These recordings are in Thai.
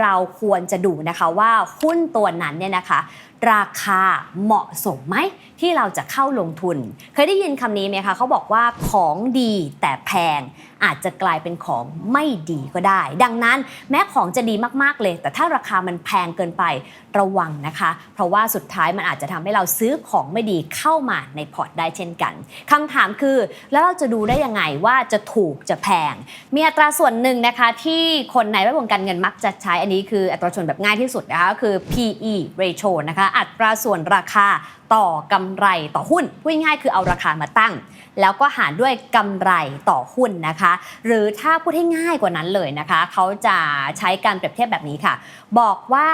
เราควรจะดูนะคะว่าหุ้นตัวนั้นเนี่ยนะคะ ราคาเหมาะสมไหมที่เราจะเข้าลงทุน เคยได้ยินคำนี้ไหมคะเขาบอกว่าของดีแต่แพงอาจจะกลายเป็นของไม่ดีก็ได้ ดังนั้นแม้ของจะดีมากๆเลย แต่ถ้าราคามันแพงเกินไประวังนะคะ เพราะว่าสุดท้ายมันอาจจะทำให้เราซื้อของไม่ดีเข้ามาในพอร์ตได้เช่นกันคำถามคือแล้วเราจะดูได้ยังไงว่าจะถูกจะแพง มีอัตราส่วนหนึ่งนะคะที่คนในแวดวงการเงินมักจะใช้อันนี้คืออัตราส่วนแบบง่ายที่สุดนะคะก็คือ PE ratio นะคะอัตราส่วนราคาต่อกำไรต่อหุ้นพูดง่ายคือเอาราคามาตั้ง แล้วก็หารด้วยกำไรต่อหุ้นนะคะหรือถ้าพูดให้ง่ายกว่านั้นเลยนะคะ เขาจะใช้การเปรียบเทียบแบบนี้ค่ะ บอกว่า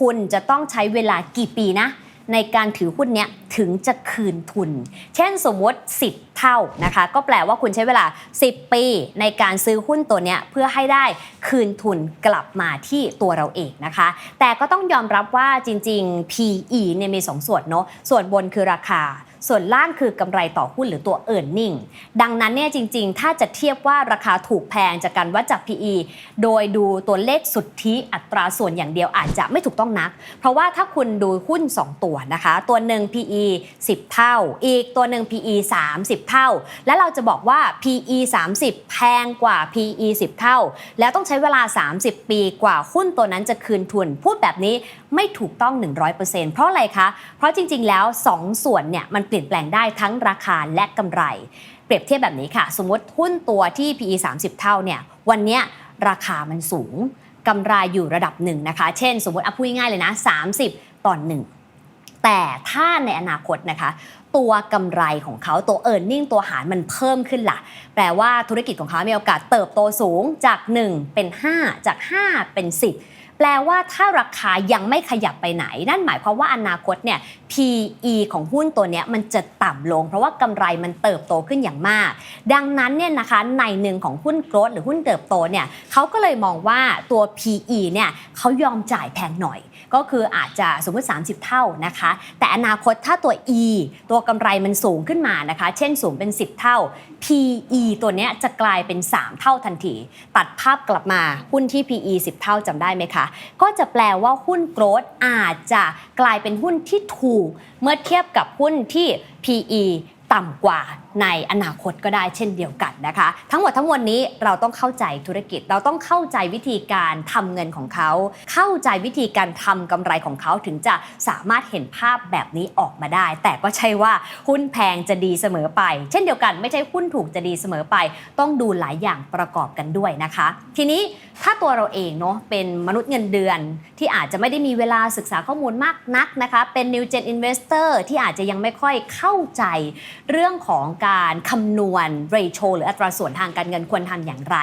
คุณจะต้องใช้เวลากี่ปีนะในการถือหุ้นเนี้ยถึงจะคืนทุน เช่นสมมติ 10 เท่านะคะ ก็แปลว่าคุณใช้เวลา 10 ปีในการซื้อหุ้นตัวเนี้ยเพื่อให้ได้คืนทุนกลับมาที่ตัวเราเองนะคะ แต่ก็ต้องยอมรับว่าจริง ๆ PE เนี่ยมี 2 ส่วนเนาะส่วนบนคือราคา ส่วนล่างคือกำไรต่อหุ้นหรือตัว e a r n i n g ดังนั้นเนี่ยจริง ๆ ถ้าจะเทียบว่าราคาถูกแพงจากการวัดจาก PE โดยดูตัวเลขสุทธิอัตราส่วนอย่างเดียวอาจจะไม่ถูกต้องนัก เพราะว่าถ้าคุณดูหุ้น 2 ตัวนะคะ ตัวหนึ่ง PE 10 เท่า อีกตัวหนึ่ง PE 30 เท่า และเราจะบอกว่า PE 30 แพงกว่า PE 10 เท่า แล้วต้องใช้เวลา 30 ปีกว่าหุ้นตัวนั้นจะคืนทุน พูดแบบนี้ไม่ถูกต้อง 100%เพราะอะไรคะ เพราะจริง ๆ แล้ว 2 ส่วนเนี่ยมันปลี่ยนแปลงได้ทั้งราคาและกำไร เปรียบเทียบแบบนี้ค่ะ สมมติหุ้นตัวที่ PE 30 เท่าเนี่ยวันนี้ราคามันสูงกำไรอยู่ระดับหนึ่งนะคะ เช่น สมมติเอาพูดง่ายๆเลยนะ 30 ต่อหนึ่งแต่ถ้าในอนาคตนะคะ ตัวกำไรของเขาตัว e a r n i n g ตัวหารมันเพิ่มขึ้นล่ะ แปลว่าธุรกิจของเขามีโอกาสเติบโตสูงจาก 1 เป็น 5 จาก 5 เป็น 10 แปลว่าถ้าราคายังไม่ขยับไปไหน นั่นหมายความว่าอนาคตเนี่ย PE ของหุ้นตัวนี้มันจะต่ำลง เพราะว่ากำไรมันเติบโตขึ้นอย่างมาก ดังนั้นเนี่ยนะคะในหนึ่งของหุ้นโกรดหรือหุ้นเติบโตเนี่ยเขาก็เลยมองว่าตัว PE เนี่ยเขายอมจ่ายแพงหน่อย ก็คืออาจจะสมมติ 30 เท่านะคะ แต่อนาคตถ้าตัว E ตัวกำไรมันสูงขึ้นมานะคะ เช่นสูงเป็น 10 เท่า PE ตัวนี้จะกลายเป็น 3 เท่าทันที ตัดภาพกลับมาหุ้นที่ PE 10 เท่าจำได้ไหมคะก็จะแปลว่าหุ้นโกรดอาจจะกลายเป็นหุ้นที่ถูก เมื่อเทียบกับหุ้นที่ PE ต่ำกว่าในอนาคตก็ได้เช่นเดียวกันนะคะ ทั้งหมดทั้งมวลนี้เราต้องเข้าใจธุรกิจเราต้องเข้าใจวิธีการทำเงินของเขา เข้าใจวิธีการทำกำไรของเขาถึงจะสามารถเห็นภาพแบบนี้ออกมาได้ แต่ก็ใช่ว่าหุ้นแพงจะดีเสมอไป เช่นเดียวกันไม่ใช่หุ้นถูกจะดีเสมอไป ต้องดูหลายอย่างประกอบกันด้วยนะคะ ทีนี้ถ้าตัวเราเองเนาะเป็นมนุษย์เงินเดือน ที่อาจจะไม่ได้มีเวลาศึกษาข้อมูลมากนักนะคะ เป็น New Gen Investor ที่อาจจะยังไม่ค่อยเข้าใจเรื่องของการคำนวณ ratio หรืออัตราส่วนทางการเงินควรทำอย่างไร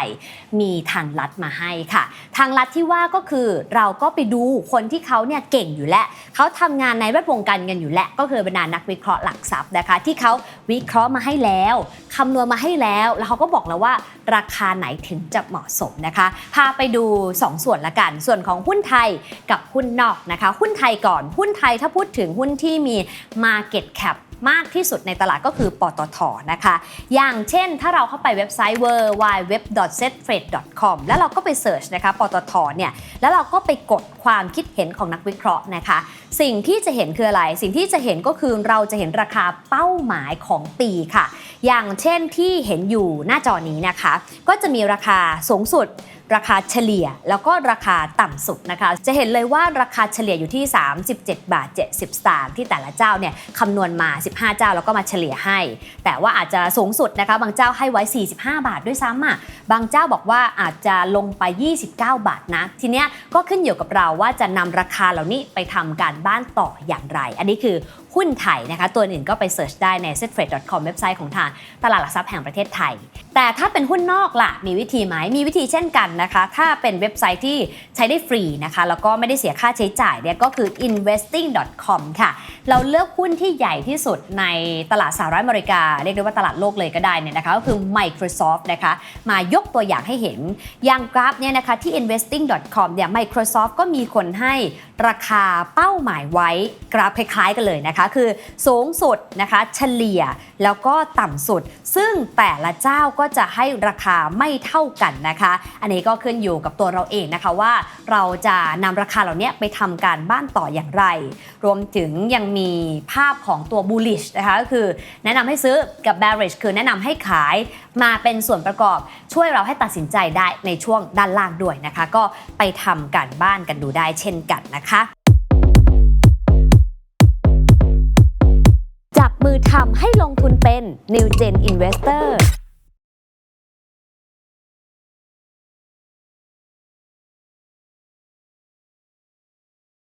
มีทางลัดมาให้ค่ะ ทางลัดที่ว่าก็คือเราก็ไปดูคนที่เขาเนี่ยเก่งอยู่แล้วเขาทำงานในแวดวงการเงินอยู่แล้วก็คือบรรดานักวิเคราะห์หลักทรัพย์นะคะ ที่เขาวิเคราะห์มาให้แล้วคำนวณมาให้แล้ว แล้วเขาก็บอกแล้วว่าราคาไหนถึงจะเหมาะสมนะคะ พาไปดู 2 ส่วนละกัน ส่วนของหุ้นไทยกับหุ้นนอกนะคะ หุ้นไทยก่อน หุ้นไทยถ้าพูดถึงหุ้นที่มี Market Cap มากที่สุดในตลาดก็คือปตทนะคะ อย่างเช่นถ้าเราเข้าไปเว็บไซต์ w w w s e t f r a d e c o m แล้วเราก็ไปเสิร์ชนะคะปตทเนี่ยแล้วเราก็ไปกดความคิดเห็นของนักวิเคราะห์นะคะ สิ่งที่จะเห็นคืออะไร สิ่งที่จะเห็นก็คือเราจะเห็นราคาเป้าหมายของปีค่ะ อย่างเช่นที่เห็นอยู่หน้าจอนี้นะคะ ก็จะมีราคาสูงสุด ราคาเฉลี่ยแล้วก็ราคาต่ำสุดนะคะ จะเห็นเลยว่าราคาเฉลี่ยอยู่ที่ 37 บาท 70 สตางค์ที่แต่ละเจ้าเนี่ยคำนวณมา 15 เจ้าแล้วก็มาเฉลี่ยให้ แต่ว่าอาจจะสูงสุดนะคะ บางเจ้าให้ไว้ 45 บาทด้วยซ้ำอะบางเจ้าบอกว่าอาจจะลงไป 29 บาทนะ ทีเนี้ยก็ขึ้นอยู่กับเราว่าจะนำราคาเหล่านี้ไปทำการบ้านต่ออย่างไร อันนี้คือหุ้นไทยนะคะ ตัวอื่นก็ไปเสิร์ชได้ใน s e t f r a d e c o m เว็บไซต์ของทางตลาดหลักทรัพย์แห่งประเทศไทย แต่ถ้าเป็นหุ้นนอกล่ะมีวิธีไหมมีวิธีเช่นกันนะคะ ถ้าเป็นเว็บไซต์ที่ใช้ได้ฟรีนะคะ แล้วก็ไม่ได้เสียค่าใช้จ่ายเนี่ยก็คือ investing.com ค่ะ เราเลือกหุ้นที่ใหญ่ที่สุดในตลาดสหรัฐอเมริกา เรียกได้ว่าตลาดโลกเลยก็ได้เนี่ยนะคะ ก็คือ Microsoft นะคะ มายกตัวอย่างให้เห็น อย่างกราฟเนี่ยนะคะที่ investing.com เนี่ย Microsoft ก็มีคนให้ราคาเป้าหมายไว้กราฟคล้ายๆกันเลยนะคะ คือสูงสุดนะคะเฉลี่ยแล้วก็ต่ำสุด ซึ่งแต่ละเจ้าก็จะให้ราคาไม่เท่ากันนะคะ อันนี้ก็ก็ขึ้นอยู่กับตัวเราเองนะคะว่า เราจะนำราคาเหล่านี้ไปทำการบ้านต่ออย่างไร รวมถึงยังมีภาพของตัว bullish นะคะก็คือแนะนำให้ซื้อกับ bearish คือแนะนำให้ขายมาเป็นส่วนประกอบช่วยเราให้ตัดสินใจได้ในช่วงด้านล่างด้วยนะคะ ก็ไปทำการบ้านกันดูได้เช่นกันนะคะจับมือทำให้ลงทุนเป็น New Gen Investor